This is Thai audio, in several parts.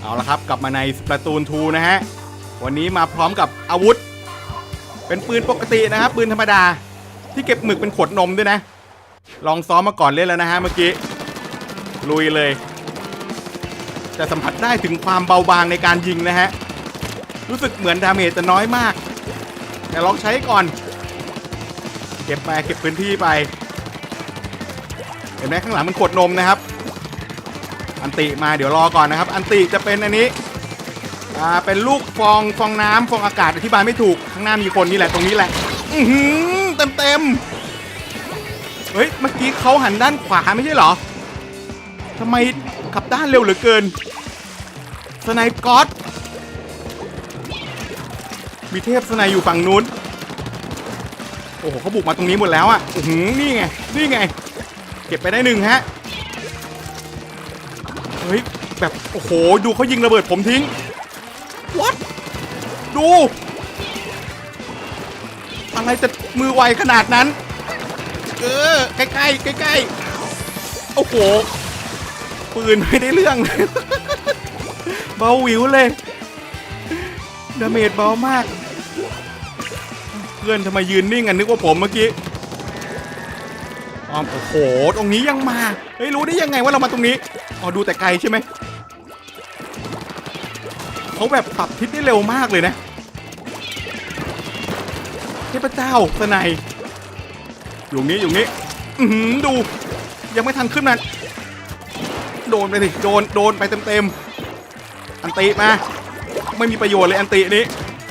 เอาละครับกลับมาในสป a ตูน2นะฮะ วันนี้มาพร้อมกับอาวุธ เป็นปืนปกตินะครับ ปืนธรรมดา ที่เก็บหมึกเป็นขวดนมด้วยนะ ลองซ้อมมาก่อนเล่นแล้วนะฮะเมื่อกี้ ลุยเลย จะสัมผัสได้ถึงความเบาบางในการยิงนะฮะ รู้สึกเหมือนดาเมจจะน้อยมาก แต่ลองใช้ก่อน เก็บไปเก็บพื้นที่ไป เห็นไหมข้างหลังมันขวดนมนะครับ อันติมาเดี๋ยวรอก่อนนะครับ อันติจะเป็นอันนี้อ่าเป็นลูกฟองฟองน้ำฟองอากาศอธิบายไม่ถูกข้างหน้ามีคนนี่แหละตรงนี้แหละ อือหือเต็มเต็มๆเฮ้ยเมื่อกี้เขาหันด้านขวาไม่ใช่เหรอทำไมขับด้านเร็วเหลือเกินสไนป์ก๊อตมีเทพสไนอยู่ฝั่งนู้นโอ้โหเขาบุกมาตรงนี้หมดแล้วอะอือหือนี่ไงนี่ไง เก็บไปได้หนึ่งฮะ เฮ้ย แบบ โอ้โห ดูเขายิงระเบิดผมทิ้ง what ดู อะไรจะมือไวขนาดนั้น เออ ใกล้ๆใกล้ๆโอ้โห ปืนไม่ได้เรื่องเบาหวิวเลยดาเมจเบามาก เพื่อนทำไมยืนนิ่งกันนึกว่าผมเมื่อกี้อ๋อโอ้โห ตรงนี้ยังมา เฮ้ยรู้ได้ยังไงว่าเรามาตรงนี้อ๋อดูแต่ไกลใช่ไหมเขาแบบปรับทิศได้เร็วมากเลยนะเทพเจ้าสไนยอยู่นี้อยู่นี้อือหือดู ยังไม่ทันขึ้นมาโดนไปสิโดนโดนไปเต็มๆอันติมาไม่มีประโยชน์เลยอันตินี้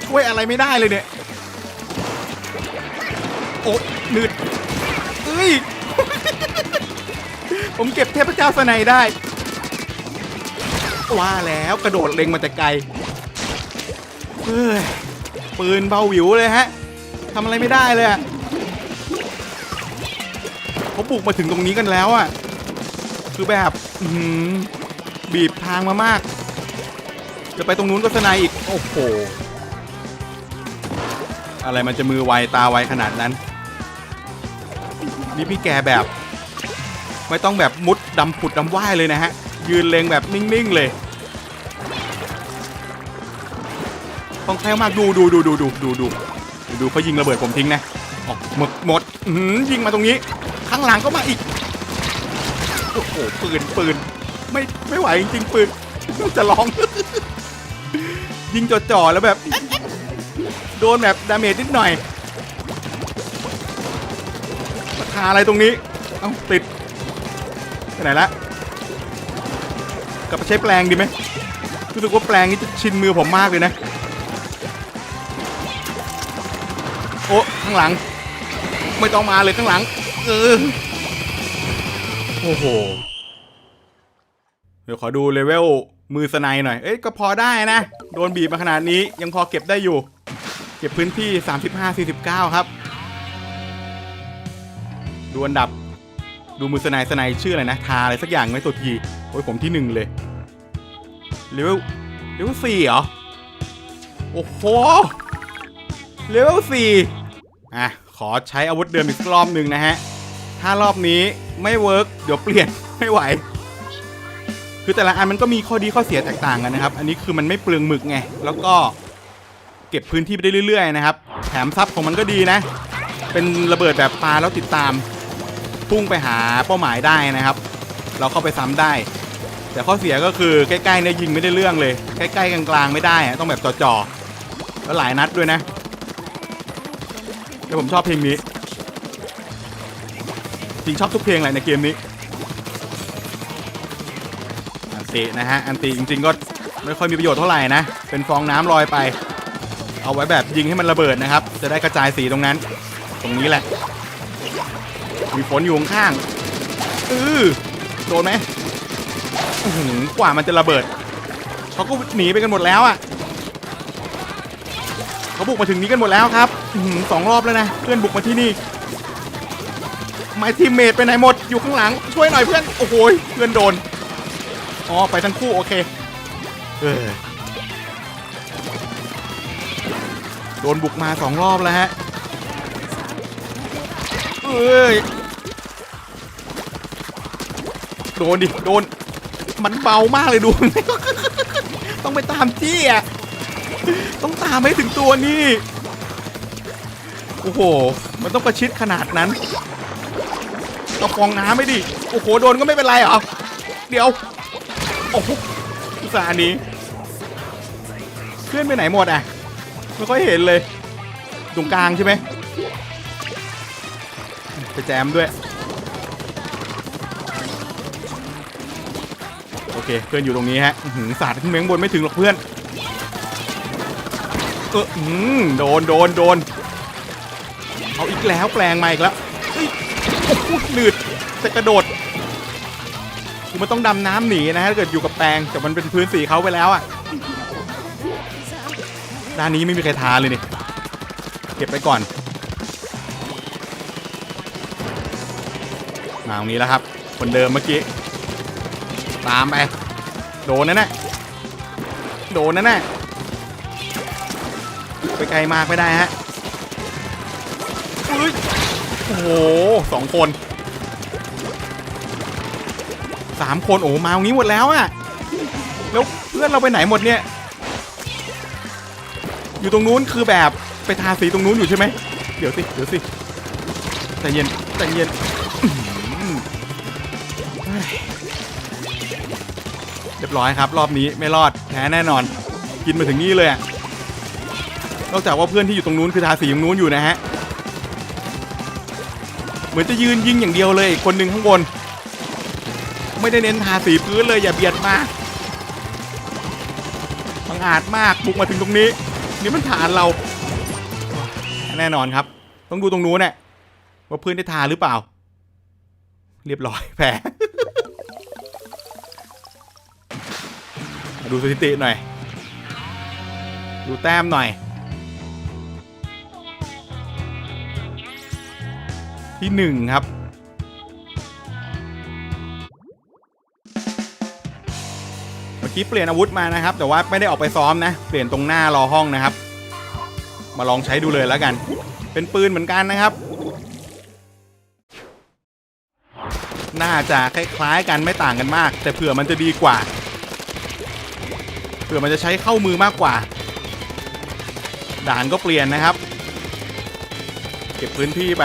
ช่วยอะไรไม่ได้เลยเนี่ยโอ้หนืดเอ้ย ผมเก็บเทพเจ้าสไนยได้ ว่าแล้วกระโดดเล็งมาแต่ไกลเฮ้ยปืนเบาหวิวเลยฮะทำอะไรไม่ได้เลยอะเขาบุกมาถึงตรงนี้กันแล้วอะคือแบบบีบทางมามาก จะไปตรงนู้นก็สนายอีก โอ้โห อะไรมันจะมือไวตาไวขนาดนั้น นี่พี่แกแบบ ไม่ต้องแบบมุดดำผุดดำว่ายเลยนะฮะ ยืนเลงแบบนิ่งๆเลยต้องแคล่วมากดูดูดูดูดูดูดูดูดูเขายิงระเบิดผมทิ้งนะออกหมดหมดหือยิงมาตรงนี้ ข้างหลังก็มาอีกโอ้โหปืนปืนไม่ไม่ไหวจริงๆปืนจะร้อง ยิงจ่อๆแล้วแบบ โดนแบบดาเมจนิดหน่อยราคาอะไรตรงนี้ เอ้าติด ไปไหนละกลับไปใช้แปลงดีไหมรู้สึกว่าแปลงนี้จะชินมือผมมากเลยนะ โอ้ข้างหลัง ไม่ต้องมาเลยข้างหลัง เออ โอ้โห เดี๋ยวขอดูเลเวลมือสไนด์หน่อย เอ้ย ก็พอได้นะ โดนบีบมาขนาดนี้ยังพอเก็บได้อยู่ เก็บพื้นที่ 35-49 ครับดูอันดับ ดูมือสไนด์สไนด์ชื่ออะไรนะ ทาอะไรสักอย่างไหมตัวทีโอ้ยผมที่หนึ่งเลยเลเวลเลเวลสี่เหรอ โอ้โหเลเวลสี่อะ ขอใช้อาวุธเดิมอีกรอบหนึ่งนะฮะ ถ้ารอบนี้ไม่เวิร์กเดี๋ยวเปลี่ยนไม่ไหว คือแต่ละอันมันก็มีข้อดีข้อเสียแตกต่างกันนะครับ อันนี้คือมันไม่เปลืองหมึกไง แล้วก็เก็บพื้นที่ไปได้เรื่อยๆนะครับ แถมซับของมันก็ดีนะ เป็นระเบิดแบบปาแล้วติดตาม พุ่งไปหาเป้าหมายได้นะครับ เราเข้าไปซ้ำได้ แต่ข้อเสียก็คือใกล้ๆเนี่ยยิงไม่ได้เรื่องเลย ใกล้ๆกลางๆไม่ได้ต้องแบบจ่อๆแล้วหลายนัดด้วยนะแต่ผมชอบเพลงนี้ จริงชอบทุกเพลงเลยในเกมนี้อันตินะฮะอันติจริง ๆ ก็ไม่ค่อยมีประโยชน์เท่าไหร่นะ เป็นฟองน้ำลอยไป เอาไว้แบบยิงให้มันระเบิดนะครับ จะได้กระจายสีตรงนั้น ตรงนี้แหละ มีฝนอยู่ข้างอือโดนไหมกว่ามันจะระเบิดเขาก็หนีไปกันหมดแล้วอะเขาบุกมาถึงนี้กันหมดแล้วครับอสองรอบแล้วนะเพื่อนบุกมาที่นี่ไมทีมเมทไปไหนหมดอยู่ข้างหลังช่วยหน่อยเพื่อนโอ้โหเพื่อนโดนอ๋อไปทั้งคู่โอเคเออโดนบุกมาสองรอบแล้วฮะเอ้ย โดนดิ โดน มันเบามากเลยดู ต้องไปตามจี้อะ ต้องตามให้ถึงตัวนี่ โอ้โห มันต้องประชิดขนาดนั้นก็ฟองน้ำไม่ดิ โอ้โห โดนก็ไม่เป็นไรเหรอ เดี๋ยว โอ้โหอุตส่านี้ เพื่อนไปไหนหมดอะ ไม่ค่อยเห็นเลย ตรงกลางใช่ไหม ไปแจมด้วย เคเพื่อนอยู่ตรงนี้ฮะหือสาดขึ้นไปข้างบนไม่ถึงหรอกเพื่อนเอออืมโดนโดนโดนเอาอีกแล้วแปลงมาอีกแล้วเฮ้ยโอ้โหหนืดจะกระโดดคือมันต้องดำน้ำหนีนะฮะถ้าเกิดอยู่กับแปลงแต่มันเป็นพื้นสีเขาไปแล้วอะด้านนี้ไม่มีใครทาเลยนี่เก็บไปก่อนมาตรงนี้แล้วครับคนเดิมเมื่อกี้ตามไป โดนนั่นแหละโดนนั่นแหละไปไกลมากไม่ได้ฮะโอ้โหสองคนสามคนโอ้มาตรงนี้หมดแล้วอะแล้วเพื่อนเราไปไหนหมดเนี่ย อยู่ตรงนู้นคือแบบไปทาสีตรงนู้นอยู่ใช่ไหมเดี๋ยวสิเดี๋ยวสิใจเย็นใจเย็น เรียบร้อยครับ รอบนี้ไม่รอดแพ้แน่นอน กินมาถึงนี่เลยนอกจากว่าเพื่อนที่อยู่ตรงนู้นคือทาสีตรงนู้นอยู่นะฮะเหมือนจะยืนยิงอย่างเดียวเลยอีกคนหนึ่งข้างบน ไม่ได้เน้นทาสีพื้นเลยอย่าเบียดมาบังอาจมากบุกมาถึงตรงนี้ นี่มันฐานเรา แน่นอนครับ ต้องดูตรงนู้นเนี่ยว่าเพื่อนได้ทาหรือเปล่า เรียบร้อยแพ้ ดูสถิติหน่อย ดูแต้มหน่อย ที่หนึ่งครับ เมื่อกี้เปลี่ยนอาวุธมานะครับ แต่ว่าไม่ได้ออกไปซ้อมนะ เปลี่ยนตรงหน้ารอห้องนะครับ มาลองใช้ดูเลยแล้วกัน เป็นปืนเหมือนกันนะครับน่าจะคล้ายๆกันไม่ต่างกันมาก แต่เผื่อมันจะดีกว่า เผื่อมันจะใช้เข้ามือมากกว่า ด่านก็เปลี่ยนนะครับ เก็บพื้นที่ไป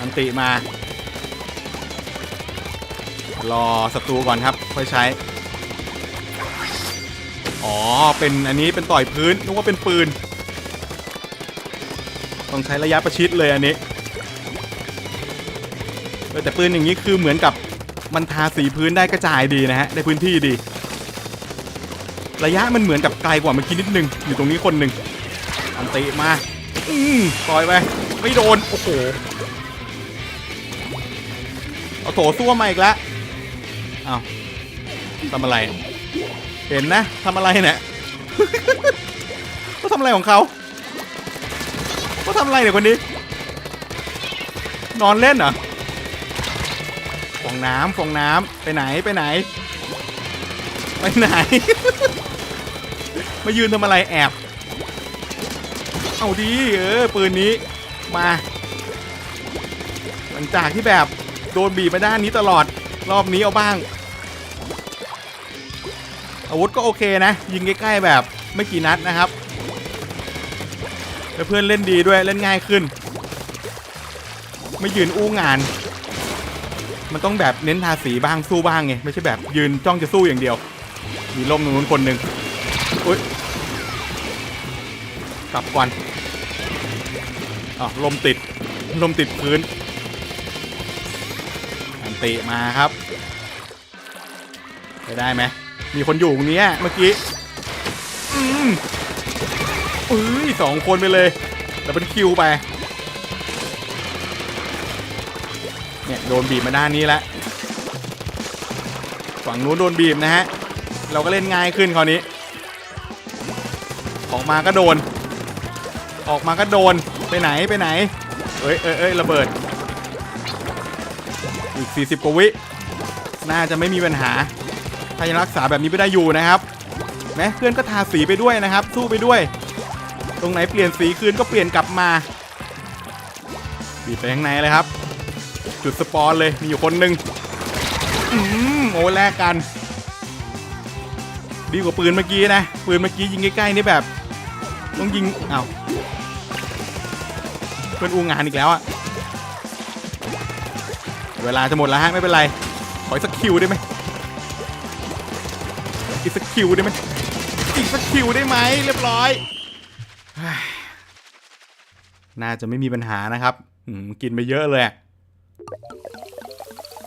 อันติมา รอศัตรูก่อนครับ ค่อยใช้ อ๋อ เป็นอันนี้เป็นต่อยพื้นนึกว่าเป็นปืน ต้องใช้ระยะประชิดเลยอันนี้แต่ปืนอย่างนี้คือเหมือนกับมันทาสีพื้นได้กระจายดีนะฮะ ได้พื้นที่ดี ระยะมันเหมือนกับไกลกว่าเมื่อกี้นิดนึง อยู่ตรงนี้คนหนึ่งอันติมา อืมปล่อยไป ไม่โดน โอ้โห เอาโถส้วมมาอีกแล้วอ้าทำอะไร เห็นนะทำอะไรเนี่ยเขาทำอะไรของเขาเขาทำอะไรเนี่ยคนนี้ นอนเล่นเหรอฟองน้ำฟองน้ำไปไหนไปไหน ไปไหน มายืนทำอะไรแอบ เอาดีเออปืนนี้มา หลังจากที่แบบโดนบีบมาด้านนี้ตลอดรอบนี้เอาบ้าง อาวุธก็โอเคนะ ยิงใกล้ๆแบบไม่กี่นัดนะครับแล้วเพื่อนเล่นดีด้วยเล่นง่ายขึ้น ไม่ยืนอู้งาน มันต้องแบบเน้นทาสีบ้างสู้บ้างไงไม่ใช่แบบยืนจ้องจะสู้อย่างเดียว มีล่มตรงนู้นคนหนึ่งอุ้ยกลับก่อนอ๋อลมติดลมติดพื้นอันติมาครับไปได้ไหมมีคนอยู่ตรงนี้เมื่อกี้อืมเอ้ยสองคนไปเลยแล้วเป็นคิวไปเนี่ยโดนบีบมาด้านนี้แล้วฝั่งนู้นโดนบีบนะฮะ เราก็เล่นง่ายขึ้นคราวนี้ ออกมาก็โดน ออกมาก็โดน ไปไหนไปไหน เอ้ยเอ้ยเอ้ยระเบิด อีก 40กว่าวิ น่าจะไม่มีปัญหา ถ้ายังรักษาแบบนี้ไม่ได้อยู่นะครับแม้เพื่อนก็ทาสีไปด้วยนะครับ สู้ไปด้วย ตรงไหนเปลี่ยนสีคืนก็เปลี่ยนกลับมาบีบไปข้างในเลยครับ จุดสปอนเลยมีอยู่คนหนึ่งอืมโอ้แลกกัน ดีกว่าปืนเมื่อกี้นะ ปืนเมื่อกี้ยิงใกล้ๆนี่แบบต้องยิงเอ้าเพื่อนอูงานอีกแล้วอะเวลาจะหมดแล้วฮะไม่เป็นไร ขออีกสักคิวได้ไหมอีกสักคิวได้ไหมอีกสักคิวได้ไหมเรียบร้อย น่าจะไม่มีปัญหานะครับกินไปเยอะเลย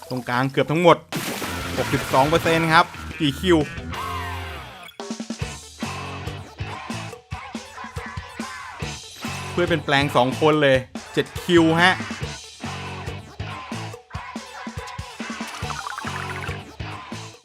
ตรงกลางเกือบทั้งหมด 62%ครับกี่คิว พื่อนเป็นแปลง 2 คนเลย7คิวฮะ